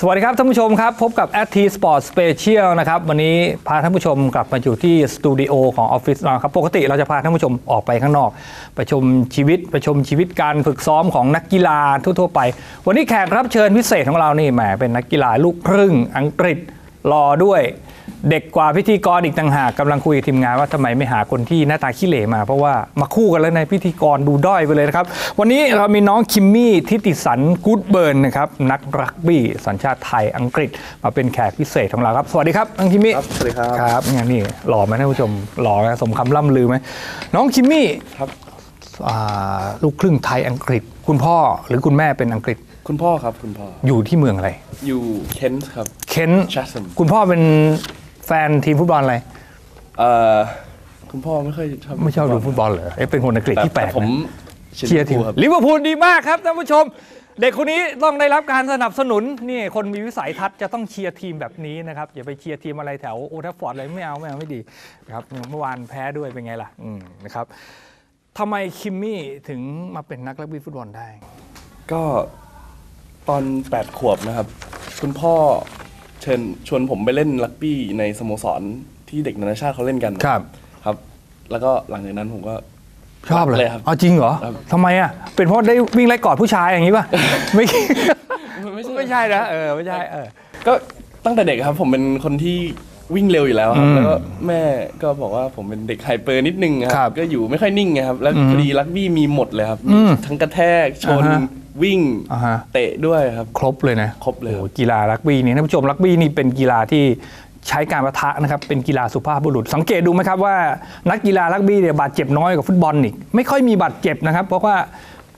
สวัสดีครับท่านผู้ชมครับ พบกับ at t Sport Special นะครับ วันนี้พาท่านผู้ชมกลับมาอยู่ที่สตูดิโอของออฟฟิศเราครับ ปกติเราจะพาท่านผู้ชมออกไปข้างนอก ไปชมชีวิตไปชมชีวิตการฝึกซ้อมของนักกีฬาทั่ว ๆ ไป วันนี้แขกรับเชิญพิเศษของเรานี่แหมเป็นนักกีฬาลูกครึ่งอังกฤษรอด้วย เด็กกว่าพิธีกรอีกต่างหากกำลังคุยกับทีมงานว่าทำไมไม่หาคนที่หน้าตาขี้เหร่มา เพราะว่ามาคู่กันแล้วในพิธีกรดูด้อยไปเลยนะครับ วันนี้เรามีน้องคิมมี่ทิติสันกูดเบิร์นนะครับนักรักบี้สัญชาติไทยอังกฤษ มาเป็นแขกพิเศษของเราครับ สวัสดีครับน้องคิมมี่ครับสวัสดีครับครับเนี่ยนี่หล่อไหมท่านผู้ชมหล่อไหมสมคำล่ำลือไหมน้องคิมมี่ครับอ่าลูกครึ่งไทยอังกฤษ คุณพ่อหรือคุณแม่เป็นอังกฤษคุณพ่อครับคุณพ่ออยู่ที่เมืองอะไร อยู่เคนต์ครับเคนต์ Chatham คุณพ่อเป็น แฟนทีมฟุตบอลอะไรเอ่อคุณพ่อไม่ค่อยชอบไม่ชอบดูฟุตบอลเหรอเอ๊ะเป็นคนอังกฤษแต่ที่แปลกแต่ผมนะเชีเชียยร์ร์ทีทีมมครับลิเวอร์พูลดีมากครับท่านผู้ชม เด็กคนนี้ต้องได้รับการสนับสนุนนี่คนมีวิสัยทัศน์จะต้องเชียร์ทีมแบบนี้นะครับอย่าไปเชียร์ทีมอะไรแถวโอทัฟฟอร์ดอะไรไม่เอาไม่เอาไม่ดีนะครับเมื่อวานแพ้ด้วยเป็นไงล่ะอืมนะครับทำไมคิมมี่ถึงมาเป็นนักรักบี้ฟุตบอลได้ ก็ตอน 8 ขวบนะครับ คุณพ่อ เชิญชวนผมไปเล่นรักบี้ในสโมสรที่เด็กนานาชาติเขาเล่นกันครับ ครับ แล้วก็หลังจากนั้นผมก็ชอบเลยเลยครับเอาจริงเหรอครับทำไมอะ เป็นเพราะได้วิ่งไล่กอดผู้ชายอย่างนี้ป่ะ ไม่ไม่ใช่ไม่ใช่นะเออไม่ใช่เออก็ตั้งแต่เด็กครับ ผมเป็นคนที่วิ่งเร็วอยู่แล้วครัอืบมแล้วก็แม่ก็บอกว่าผมเป็นเด็กไฮเปอร์นิดนึงคครัรับบก็อยู่ไม่ค่อยนิ่งไงครับ แล้วอืมพอดีรักบี้มีหมดเลยครับอืมีมทั้งกระแทกชนอ่าฮะ วิ่งอ่าฮะ เตะด้วยครับ ครบเลยนะครบเลยโอ้โหกีฬารักบี้นี่ท่านผู้ชมรักบี้นี่เป็นกีฬาที่ใช้การประทะนะครับ เป็นกีฬาสุภาพบุรุษ สังเกตดูไหมครับว่า นักกีฬารักบี้เนี่ยบาดเจ็บน้อยกว่าฟุตบอลอีกไม่ค่อยมีบาดเจ็บนะครับ เพราะว่า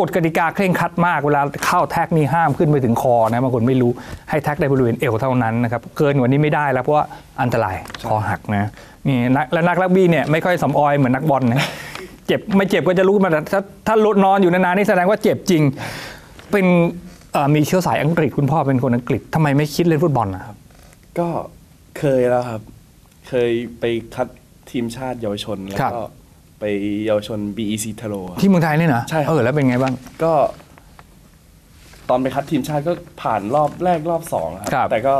กฎกติกาเคร่งครัดมากเวลาเข้าแท็กนี่ห้ามขึ้นไปถึงคอนะบางคนไม่รู้ให้แท็กได้บริเวณเอวเท่านั้นนะครับเกินกว่านี้ไม่ได้แล้วเพราะว่าอันตรายคอหักนะนี่นักและนักรักบี้เนี่ยไม่ค่อยสำออยเหมือนนักบอลนะ เจ็บไม่เจ็บก็จะรู้มาแต่ถ้าถ้าลดนอนอยู่นานๆนี่แสดงว่าเจ็บจริง เป็นเอ่อมีเชื้อสายอังกฤษคุณพ่อเป็นคนอังกฤษทำไมไม่คิดเล่นฟุตบอลนะครับ ก็เคยแล้วครับ เคยไปคัดทีมชาติเยาวชนแล้วครับก็ไปเยาวชน BEC เทโลที่เมืองไทยนี่นะใช่ครับเออแล้วเป็นไงบ้างก็ ตอนไปคัดทีมชาติก็ผ่านรอบแรกรอบสองครับครับแต่ก็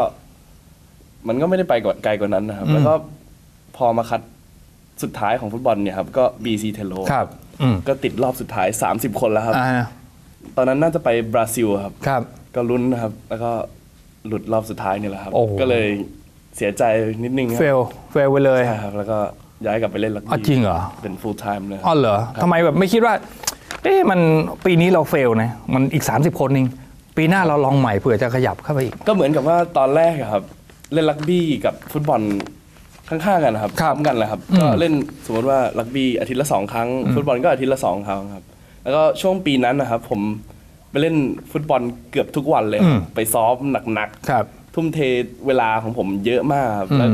มันก็ไม่ได้ไปกว่าไกลกว่านั้นนะครับอืมแล้วก็พอมาคัดสุดท้ายของฟุตบอลเนี่ยครับ ก็ BC เทโลครับอืมก็ติดรอบสุดท้าย30คนแล้วครับอ่า ตอนนั้นน่าจะไปบราซิลครับ ครับ ก็ลุ้นนะครับ แล้วก็หลุดรอบสุดท้ายนี่แหละครับ โอ้โห ก็เลยเสียใจนิดนึงคเฟรับลเฟลไปเลยใช่ครับ แล้วก็ย้ายกลับไปเล่นรักอ๋อบี้จริงเหรอ เป็น full time เลยอ๋อเหรอทำไมแบบไม่คิดว่า เอ๊ะมันปีนี้เราเฟลนะ มันอีก 30 คนเองปีหน้าเราลองใหม่เผื่อจะขยับเข้าไปอีก ก็เหมือนกับว่าตอนแรกอะครับ เล่นรักบี้กับฟุตบอลข้างๆกันนะครับครับพร้อมกันแหละครับอืมก็เล่นสมมติว่ารักบี้อาทิตย์ละสองครั้ง ฟุตบอลก็อาทิตย์ละสองครั้งครับ แล้วก็ช่วงปีนั้นนะครับผมไปเล่นฟุตบอลเกือบทุกวันเลยครับไปซ้อมหนักครับ ๆ ทุ่มเทเวลาของผมเยอะมากครับอืมแล้ว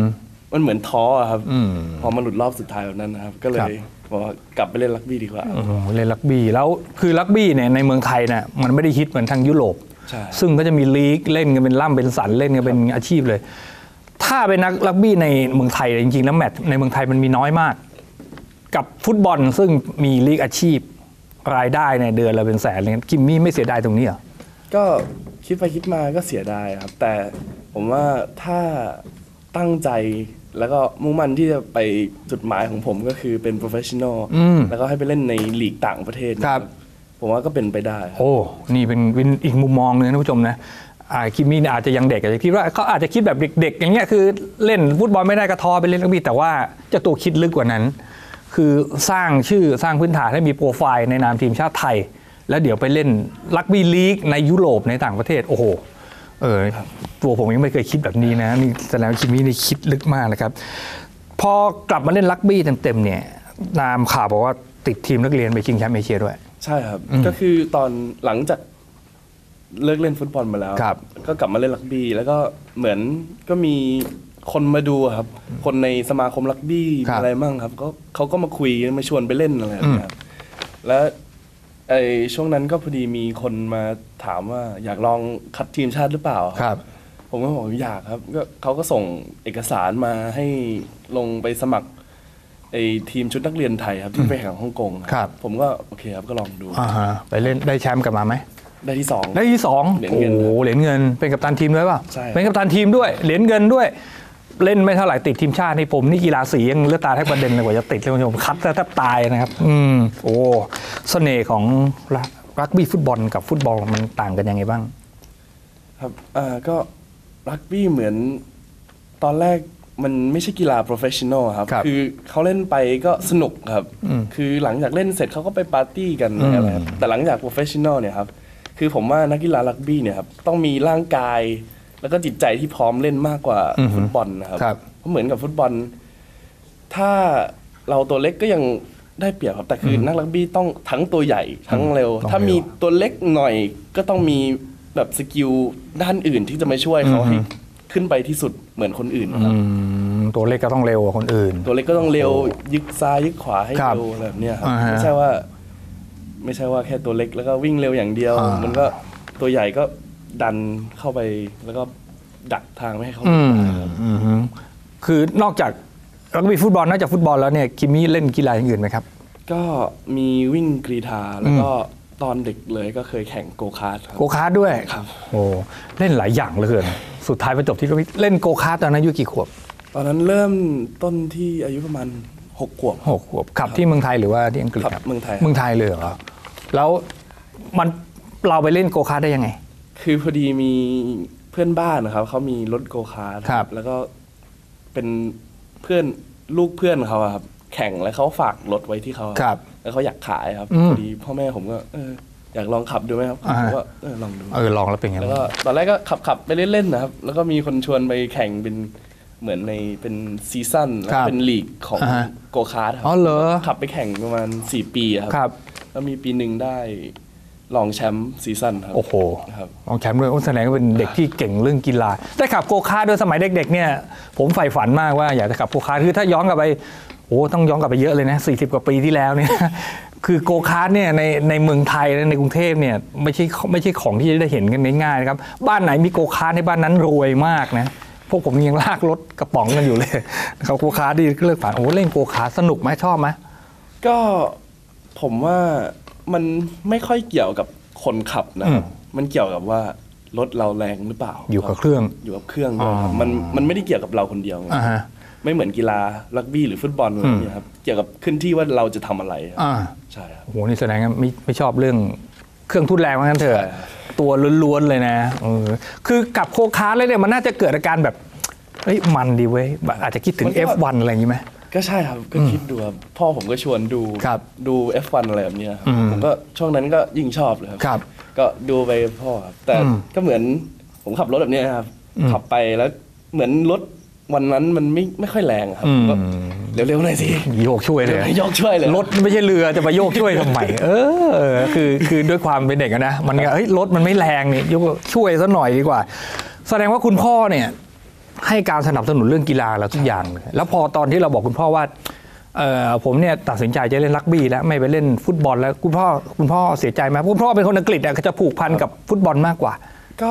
มันเหมือนท้ออะครับ อืม พอมาหลุดรอบสุดท้ายแบบนั้นนะครับ ก็เลครับยบอกว่ากลับไปเล่นรักบี้ดีกว่าโอ้โหเล่นรักบี้แล้วคือรักบี้เนี่ยในเมืองไทยเนี่ยมันไม่ได้ฮิตเหมือนทางยุโรป ใช่ ซึ่งก็จะมีลีกเล่นกันเป็นล่ำเป็นสันเล่นกันเป็นอาชีพเลย ถ้าเป็นนักรักบี้ในเมืองไทยจริงๆแล้วแมตช์ในเมืองไทยมันมีน้อยมาก กับฟุตบอลซึ่งมีลีกอาชีพ รายได้ในยเดือนละเป็นแสนเลยคิมมี่ไม่เสียดายตรงนี้เหรอก็คิดไปคิดมาก็เสียดายครับ แต่ผมว่าถ้าตั้งใจแล้วก็มุ่งมั่นที่จะไปจุดหมายของผมก็คือเป็น professional อืม แล้วก็ให้ไปเล่นในลีกต่างประเทศนะครับ ผมว่าก็เป็นไปได้ครับ โอ้ นี่เป็นเป็นอีกมุมมองหนึงนะท่านผู้ชมนะอ่าคิมมี่เนี่ยอาจจะยังเด็กอาจจะคิดว่าเขาอาจจะคิดแบบเด็กๆ อย่างเงี้ยคือเล่นฟุตบอลไม่ได้กระทอไปเล่นรักบี้แต่ว่าเจ้าตัวคิดลึกกว่านั้น คือสร้างชื่อสร้างพื้นฐานให้มีโปรไฟล์ในนามทีมชาติไทย แล้วเดี๋ยวไปเล่นรักบี้ลีกในยุโรปในต่างประเทศ โอ้โหเออตัวผมยังไม่เคยคิดแบบนี้นะนี่แสดงว่าคิมมี่นี่คิดลึกมากนะครับ พอกลับมาเล่นรักบี้เต็มๆเนี่ยนามข่าวบอกว่าติดทีมนักเรียนไปชิงแชมป์เอเชียด้วย ใช่ครับ ก็คือตอนหลังจากเลิกเล่นฟุตบอลมาแล้วครับก็กลับมาเล่นรักบี้แล้วก็เหมือนก็มี คนมาดูอะครับ คนในสมาคมรักบี้ครับ อะไรมั่งครับ ก็เขาก็มาคุยมาชวนไปเล่นอะไรแบบเนี้ยครับแล้วไอ้ช่วงนั้นก็พอดีมีคนมาถามว่าอยากลองคัดทีมชาติหรือเปล่าครับผมก็บอกอยากครับก็เขาก็ส่งเอกสารมาให้ลงไปสมัครไอ้ทีมชุดนักเรียนไทยครับที่ไปแข่งฮ่องกงครับ ผมก็โอเคครับก็ลองดู อ่าฮะไปเล่นได้แชมป์กลับมาไหม ได้ที่สอง ได้ที่สองเหรียญโอ้เงิน โหเหรียญเงินเป็นกัปตันทีมด้วยป่ะ ใช่ เป็นกัปตันทีมด้วย เหรียญเงินด้วย เล่นไม่เท่าไหร่ติดทีมชาตินี่ผมนี่กีฬาสียังเลือดตาแทบกระเด็นเลยกว่าจะติดเลยคุณผู้ชมคัดแทบตายนะครับ อืมโอ้เสน่ห์ของรักบี้ฟุตบอลกับฟุตบอลมันต่างกันยังไงบ้าง ครับอ่าก็รักบี้เหมือนตอนแรกมันไม่ใช่กีฬาโปรเฟชชั่นอลครับครับอเขาเล่นไปก็สนุกครับอืมคือหลังจากเล่นเสร็จเขาก็ไปปาร์ตี้กันอืมอะไรครับแต่หลังจากโปรเฟชชั่นอลเนี่ยครับ คือผมว่านักกีฬารักบี้เนี่ยครับต้องมีร่างกาย แล้วก็จิตใจที่พร้อมเล่นมากกว่าฟุตบอลนะครับครับ เพราะเหมือนกับฟุตบอล ถ้าเราตัวเล็กก็ยังได้เปรียบครับแต่คืออนักรักบี้ต้องทั้งตัวใหญ่ทั้งเร็ว ต้องถ้าเร็วมีตัวเล็กหน่อยก็ต้องมีแบบสกิลด้านอื่นที่จะมาช่วยเขาอือฮึให้ขึ้นไปที่สุดเหมือนคนอื่นคอืรับมตัวเลขก็ต้องเร็วกว่าคนอื่น ตัวเล็กก็ต้องเร็วยึกซ้ายยึกขวาให้ครับเร็วอะไรแบบเนี้ยครับอ่าฮะไม่ใช่ว่า ไม่ใช่ว่าแค่ตัวเล็กแล้วก็วิ่งเร็วอย่างเดียว อ่ามั มันก็ตัวใหญ่ก็ ดันเข้าไปแล้วก็ดักทางไม่ให้เขาอืมได้ครับ อืมฮึคือนอกจากรักบี้ฟุตบอลนอกจากฟุตบอลแล้วเนี่ยคิมมี่เล่นกีฬาอย่างอื่นไหมครับ ก็มีวิ่งกรีฑาแล้วก็ตอนเด็กเลยก็เคยแข่งโกคาร์ทครับ โกคาร์ดด้วยครับ โอ้เล่นหลายอย่างเหลยเกินสุดท้ายไปจบที่รักบี้เล่นโกคาร์ดตอนนั้นอายุกี่ขวบตอนนั้นเริ่มต้นที่อายุประมาณหกขวบ หกขวบขับที่เมืองไทยหรือว่าที่อังกฤษครับครับเมืองไทยครับ เมืองไทยเลยเหรอแล้วมันเราไปเล่นโกคาร์ดได้ยังไง คือพอดีมีเพื่อนบ้านนะครับเขามีรถโกคาร์ทครับ แล้วก็เป็นเพื่อนลูกเพื่อนเขาอะครับ แข่งแล้วเขาฝากรถไว้ที่เขาครับ แล้วเขาอยากขายครับอืมพอดีพ่อแม่ผมก็เอออยากลองขับดูไหมครับอ่าผมก็เออลองดู เออลองแล้วเป็นไงแล้วบ้าง ก็ตอนแรกก็ขับขับไปเล่นๆนะครับ แล้วก็มีคนชวนไปแข่งเป็นเหมือนในเป็นซีซั่นแล้วก็เป็นลีกของอ่าฮะโกคาร์ทครับอ๋อเหรอ ขับไปแข่งประมาณ 4 ปีอะคครัรับ แล้วมีปีหนึ่งได้ รองแชมป์ซีซั่นครับ โอ้โหครับรองแชมป์ด้วยโอ้แสดงว่าเป็นเด็กที่เก่งเรื่องกีฬา ได้ขับโกคาร์ทด้วยสมัยเด็กๆเนี่ย ผมใฝ่ฝันมากว่าอยากจะขับโกคาร์ทคือถ้าย้อนกลับไป โอ้ต้องย้อนกลับไปเยอะเลยนะ 40 กว่าปีที่แล้วเนี่ย คือโกคาร์ทเนี่ยในในเมืองไทยและในกรุงเทพเนี่ยไม่ใช่ไม่ใช่ของที่จะได้เห็นกันง่ายๆนะครับ บ้านไหนมีโกคาร์ทในบ้านนั้นรวยมากนะพวกผมยังลากรถกระป๋องกันอยู่เลยนะครับโกคาร์ทดีเลิกฝันโอ้เล่นโกคาร์ทสนุกไหมชอบไหมก็ผมว่า มันไม่ค่อยเกี่ยวกับคนขับนะครับอืมมันเกี่ยวกับว่ารถเราแรงหรือเปล่า อยู่กับเครื่องอยู่กับเครื่องด้วยครับอ๋อมันมันไม่ได้เกี่ยวกับเราคนเดียวไงอ่าฮะ ไม่เหมือนกีฬารักบี้หรือฟุตบอลอะไรอย่างเงี้ยครับเกี่ยวกับขึ้นที่ว่าเราจะทำอะไรครับอ่าใช่ครับโอ้โหนี่แสดงว่าไม่ไม่ชอบเรื่องเครื่องทุนแรงว่างั้นเถใช่ อะครับตัวล้วนๆเลยนะเออคือกับโคคาร์แล้วเนี่ยมันน่าจะเกิดอาการแบบเฮ้ยมันดีเว้ยแบบอาจจะคิดถึง F1 อะไรอย่างนี้ไหม ก็ใช่ครับก็คิดดูครับพ่อผมก็ชวนดูครับดู F1 อะไรแบบเนี้ยครับอืมผมก็ช่วงนั้นก็ยิ่งชอบเลยครับครับ ก็ดูไปพ่อครับแต่อืมก็เหมือนผมขับรถแบบเนี้ยครับอืมขับไปแล้วเหมือนรถวันนั้นมันไม่ไม่ค่อยแรงครับอืมก็เร็วๆหน่อยสิโยกช่วยเลยยกช่วยเลยรถไม่ใช่เรือจะไปโยกช่วยทำไมเออ คือคือด้วยความเป็นเด็กอะนะมันก็เฮ้ยรถมันไม่แรงนี่ยกช่วยซะหน่อยดีกว่า แสดงว่าคุณพ่อเนี่ย ให้การสนับสนุนเรื่องกีฬาเราทุกอย่างเลยแล้วพอตอนที่เราบอกคุณพ่อว่าเออผมเนี่ยตัดสินใจจะเล่นรักบี้แล้วไม่ไปเล่นฟุตบอลแล้วคุณพ่อคุณพ่อเสียใจไหมคุณพ่อเป็นคนอังกฤษอะก็จะผูกพันกับฟุตบอลมากกว่า ก็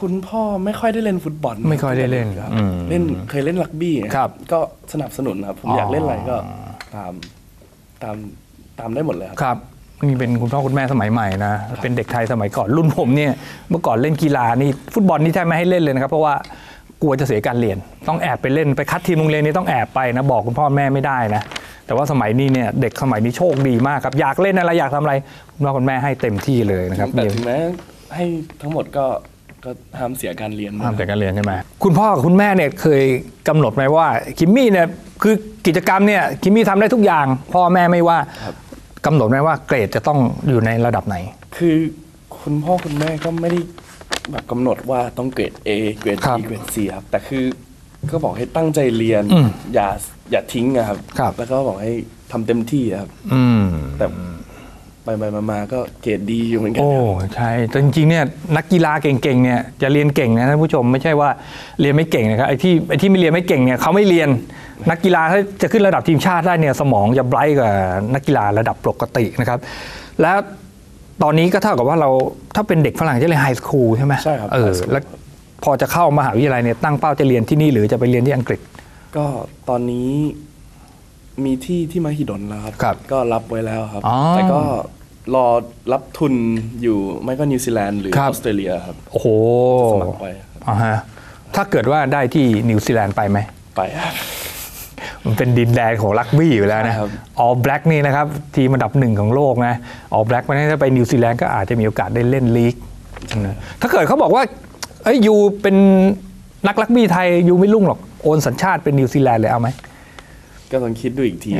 คุณพ่อไม่ค่อยได้เล่นฟุตบอลไม่ค่อยได้เล่นครับอืมเล่นเคยเล่นรักบี้ครับก็สนับสนุนครับผมอ๋ออยอากเล่นอะไรก็ตามตามตามได้หมดเลยครับครับนี่เป็นคุณพ่อคุณแม่สมัยใหม่นะ เป็นเด็กไทยสมัยก่อนรุ่นผมเนี่ยเมื่อก่อนเล่นกีฬานี่ฟุตบอลนี่แทบไม่ให้เล่นเลยนะครับ เพราะว่า กลัวจะเสียการเรียน ต้องแอบไปเล่นไปคัดทีมโรงเรียนนี่ต้องแอบไปนะบอกคุณพ่อแม่ไม่ได้นะแต่ว่าสมัยนี้เนี่ยเด็กสมัยนี้โชคดีมากครับอยากเล่นอะไรอยากทำอะไรคุณพ่อคุณแม่ให้เต็มที่เลยนะครับแต่ถึงแม้ให้ทั้งหมดก็ก็ห้ามเสียการเรียนนะห้ามแต่การเรียนใช่ไหมคุณพ่อกับคุณแม่เนี่ยเคยกำหนดไหมว่าคิมมี่เนี่ยคือกิจกรรมเนี่ยคิมมี่ทำได้ทุกอย่าง พ่อแม่ไม่ว่าครับกำหนดไหมว่าเกรดจะต้องอยู่ในระดับไหน คือคุณพ่อคุณแม่ก็ไม่ได้ แบบกำหนดว่าต้องเกรด A เกรด ครับ B เกรด C ครับ แต่คือก็บอกให้ตั้งใจเรียน อืมอย่าอย่าทิ้งอะครับ ครับ แล้วก็บอกให้ทำเต็มที่อะครับ อืม แต่ไปไปมามาก็เกรดดีอยู่เหมือนกัน โอ้ครับใช่แต่จริงๆเนี่ยนักกีฬาเก่งๆเนี่ยจะเรียนเก่งนะท่านผู้ชมไม่ใช่ว่าเรียนไม่เก่งนะครับไอ้ที่ไอ้ที่ไม่เรียนไม่เก่งเนี่ยเขาไม่เรียนนักกีฬาถ้าจะขึ้นระดับทีมชาติได้เนี่ยสมองจะไบรท์กว่านักกีฬาระดับปกตินะครับ แล้ว ตอนนี้ก็เท่ากับว่าเราถ้าเป็นเด็กฝรั่งจะเรียนไฮสคูลใช่ไหมใช่ครับเออ high school แล้วพอจะเข้ามหาวิทยาลัยเนี่ยตั้งเป้าจะเรียนที่นี่หรือจะไปเรียนที่อังกฤษ ก็ตอนนี้มีที่ที่มหิดลแล้วครับ ครับก็รับไว้แล้วครับ อ๋อแต่ก็รอรับทุนอยู่ไม่ก็นิวซีแลนด์หรือครัอบ อสเตรเลียครับ โอ้โหสมัครไปครับ อ่าฮะถ้าเกิดว่าได้ที่นิวซีแลนด์ไปไหมไปครับ มันเป็นดินแดนของรักบี้อยู่แล้วนะใช่ครับออ l แบล็กนี่นะครับทีมอันดับหนึ่งของโลกนะออ l แบล็กมันถ้าไปนิวซีแลนด์ก็อาจจะมีโอกาสได้เล่นลีกนะถ้าเกิดเขาบอกว่าเอ้ยยูเป็นนักรักบี้ไทยยูไม่รุ่งหรอกโอนสัญชาติเป็นนิวซีแลนด์เลยเอาไหม ก็ต้องคิดดูอีกที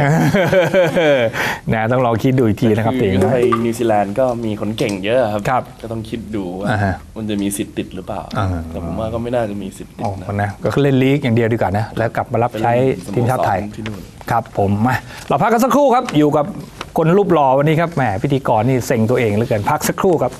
นะต้องลองคิดดูอีกทีนะครับคืติงอไปนิวซีแลนด์ก็มีคนเก่งเยอะครับครับก็ต้องคิดดูว่าอ่าฮะมันจะมีสิทธิ์ติดหรือเปล่าอ่า แต่ผมว่าก็ไม่น่าจะมีสิทธิ์ติอ๋ดอนะนะก็เล่นลีกอย่างเดียวดีกว่านะ แล้วกลับมารับใช้ทีมชาติไทยสโมสรที่นู่นครับผมมาเราพักกันสักครู่ครับ อยู่กับคนรูปหล่อวันนี้ครับแหมพิธีกรนี่เซ็งตัวเองเหลือเกินพักสักครู่ครับ